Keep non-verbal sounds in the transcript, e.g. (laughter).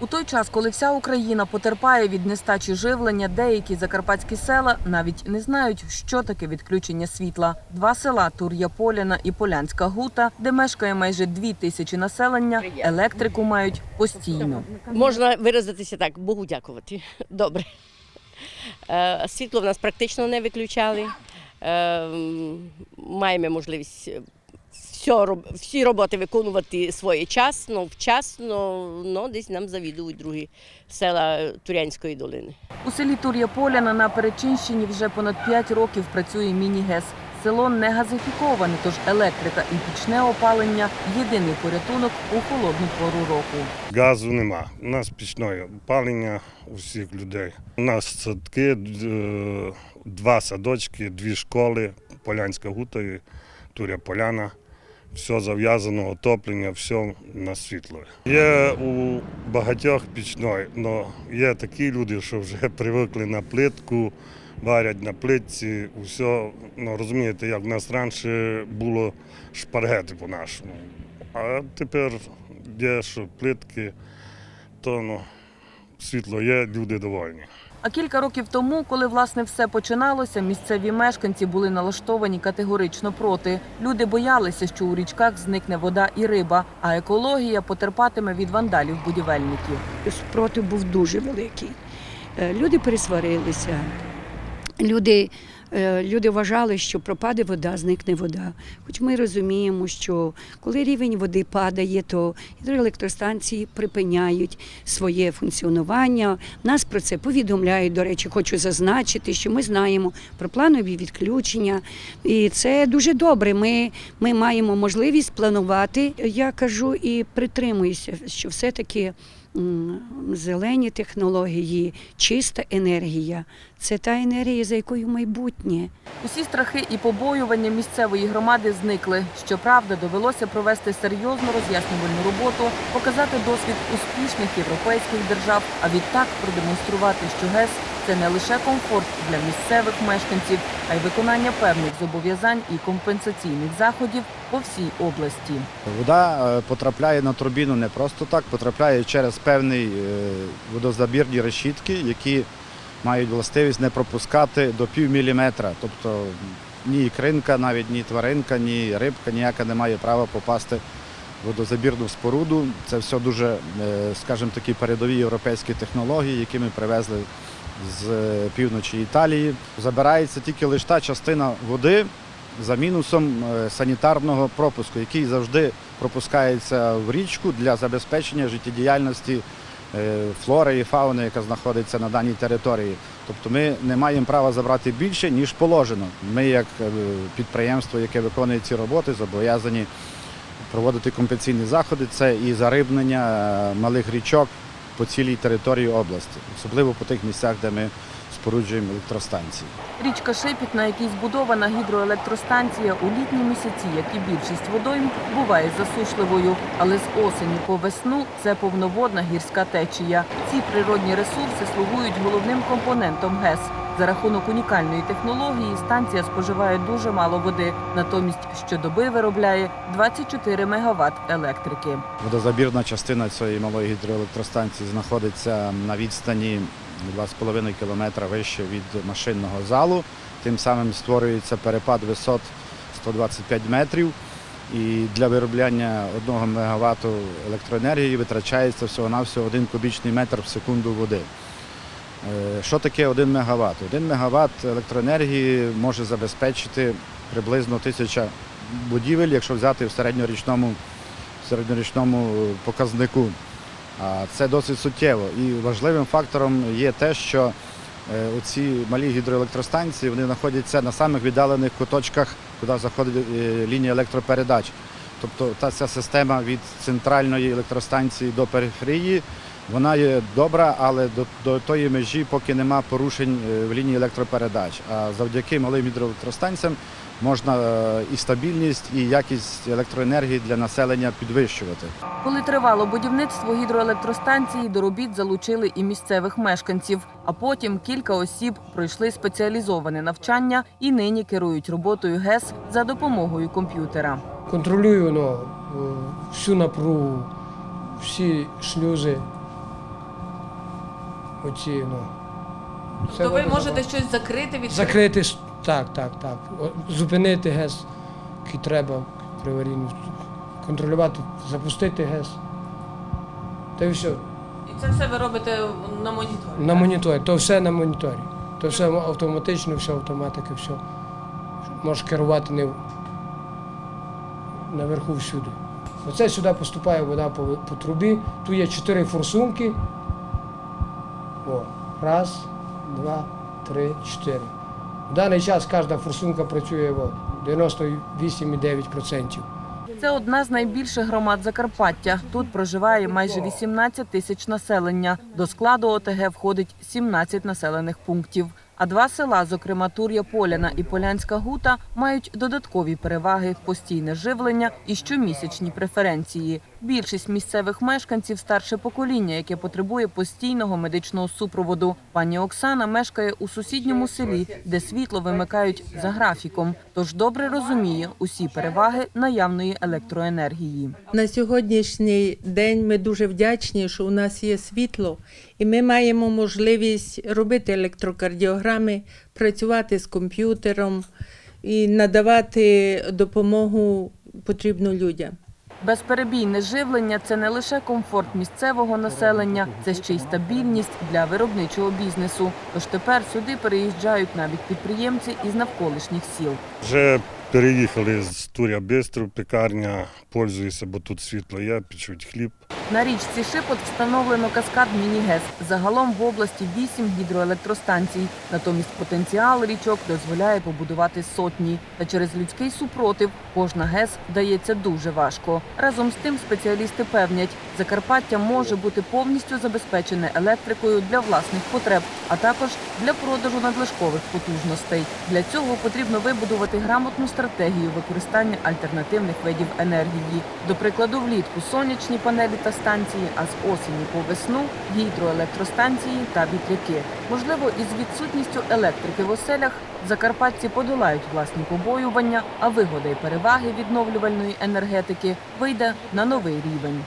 У той час, коли вся Україна потерпає від нестачі живлення, деякі закарпатські села навіть не знають, що таке відключення світла. Два села Тур'я Поляна і Полянська Гута, де мешкає майже дві тисячі населення, електрику мають постійно. Можна виразитися так, Богу дякувати. Добре. Е, Світло в нас практично не виключали. Е, Маємо можливість все, всі роботи виконувати своєчасно, вчасно, ну, десь нам завідують другі села Турянської долини. У селі Тур'я Поляна на Перечинщині вже понад 5 років працює міні-ГЕС. Село не газифіковане, тож електрика і пічне опалення єдиний порятунок у холодну пору року. Газу нема. У нас пічне опалення у всіх людей. У нас садки, два садочки, дві школи, Полянська гута і Туря Поляна. Все зав'язано, отоплення, все на світло. Є у багатьох пічної, але є такі люди, що вже (laughs) привикли на плитку, варять на плитці, усе. Ну, розумієте, як в нас раніше було шпаргети по-нашому. А тепер є, що плитки, то ну, світло є, люди довольні. А кілька років тому, коли власне все починалося, місцеві мешканці були налаштовані категорично проти. Люди боялися, що у річках зникне вода і риба, а екологія потерпатиме від вандалів будівельників. Спротив був дуже великий. Е, Люди пересварилися. Люди, люди вважали, що пропаде вода, зникне вода. Хоч ми розуміємо, що коли рівень води падає, то гідроелектростанції припиняють своє функціонування. Нас про це повідомляють. До речі, хочу зазначити, що ми знаємо про планові відключення. І це дуже добре. Ми, ми маємо можливість планувати. Я кажу і притримуюся, що все-таки зелені технології, чиста енергія це та енергія, за якою майбутнє. Усі страхи і побоювання місцевої громади зникли. Щоправда, довелося провести серйозну роз'яснювальну роботу, показати досвід успішних європейських держав, а відтак продемонструвати, що ГЕС це не лише комфорт для місцевих мешканців, а й виконання певних зобов'язань і компенсаційних заходів по всій області. Вода е, потрапляє на турбіну не просто так, потрапляє через певні е, водозабірні решітки, які мають властивість не пропускати до пів міліметра. Тобто ні ікринка, навіть ні тваринка, ні рибка ніяка не має права попасти в водозабірну споруду. Це все дуже, е, скажімо такі, передові європейські технології, які ми привезли з е, півночі Італії. Забирається тільки лише та частина води, за мінусом е, санітарного пропуску, який завжди пропускається в річку для забезпечення життєдіяльності флори і фауни, яка знаходиться на даній території. Тобто ми не маємо права забрати більше, ніж положено. Ми, як е, підприємство, яке виконує ці роботи, зобов'язані проводити компенсаційні заходи. Це і зарибнення е, малих річок по цілій території області, особливо по тих місцях, де ми споруджуємо електростанції. Річка Шипіт, на якій збудована гідроелектростанція, у літні місяці, як і більшість водойм, буває засушливою. Але з осені по весну це повноводна гірська течія. Ці природні ресурси слугують головним компонентом ГЕС. За рахунок унікальної технології станція споживає дуже мало води, натомість щодоби виробляє 24 МВт електрики. Водозабірна частина цієї малої гідроелектростанції знаходиться на відстані 2,5 кілометра вище від машинного залу. Тим самим створюється перепад висот 125 метрів. І для виробляння 1 МВт електроенергії витрачається всього-навсього 1 кубічний метр в секунду води. Е, Що таке 1 МВт? 1 МВт електроенергії може забезпечити приблизно тисяча будівель, якщо взяти в середньорічному, в середньорічному показнику. Це досить суттєво. І важливим фактором є те, що е, оці малі гідроелектростанції вони знаходяться на самих віддалених куточках, куди заходить е, лінія електропередач. Тобто та ця система від центральної електростанції до периферії, вона є добра, але до, до тої межі, поки нема порушень е, в лінії електропередач. А завдяки малим гідроелектростанціям можна е, і стабільність, і якість електроенергії для населення підвищувати. Коли тривало будівництво гідроелектростанції, до робіт залучили і місцевих мешканців. А потім кілька осіб пройшли спеціалізоване навчання і нині керують роботою ГЕС за допомогою комп'ютера. контролюю ну, е, всю напругу, всі шлюзи, оці, ну. Тобто ви можете щось закрити від Закрити, так, так, так. Зупинити ГЕС, який треба при аварійному. Контролювати, запустити ГЕС. Та й все. І це все ви робите на моніторі? На моніторі. То все на моніторі. То все автоматично, все автоматика, все. Можеш керувати не наверху всюди. Оце сюди поступає вода по, по трубі. Тут є чотири форсунки. О, раз, два, три, чотири. В даний час кожна форсунка працює 98,9%. Це одна з найбільших громад Закарпаття. Тут проживає майже 18 тисяч населення. До складу ОТГ входить 17 населених пунктів. А два села, зокрема Тур'я Поляна і Полянська Гута, мають додаткові переваги, постійне живлення і щомісячні преференції. Більшість місцевих мешканців старше покоління, яке потребує постійного медичного супроводу. Пані Оксана мешкає у сусідньому селі, де світло вимикають за графіком. Тож добре розуміє усі переваги наявної електроенергії. На сьогоднішній день ми дуже вдячні, що у нас є світло, і ми маємо можливість робити електрокардіограми, працювати з комп'ютером і надавати допомогу потрібну людям. Безперебійне живлення це не лише комфорт місцевого населення, це ще й стабільність для виробничого бізнесу. Тож тепер сюди переїжджають навіть підприємці із навколишніх сіл. Вже переїхали з Туря Бистру, пекарня, пользуюся, бо тут світло є, печуть хліб. На річці Шипот встановлено каскад міні-ГЕС. Загалом в області вісім гідроелектростанцій. Натомість потенціал річок дозволяє побудувати сотні. Та через людський супротив кожна ГЕС вдається дуже важко. Разом з тим спеціалісти певнять, Закарпаття може бути повністю забезпечене електрикою для власних потреб, а також для продажу надлишкових потужностей. Для цього потрібно вибудувати грамотну стратегію використання альтернативних видів енергії. До прикладу, влітку сонячні панелі та станції, а з осені по весну гідроелектростанції та вітряки. Можливо, із відсутністю електрики в оселях закарпатці подолають власні побоювання, а вигода й переваги відновлювальної енергетики вийде на новий рівень.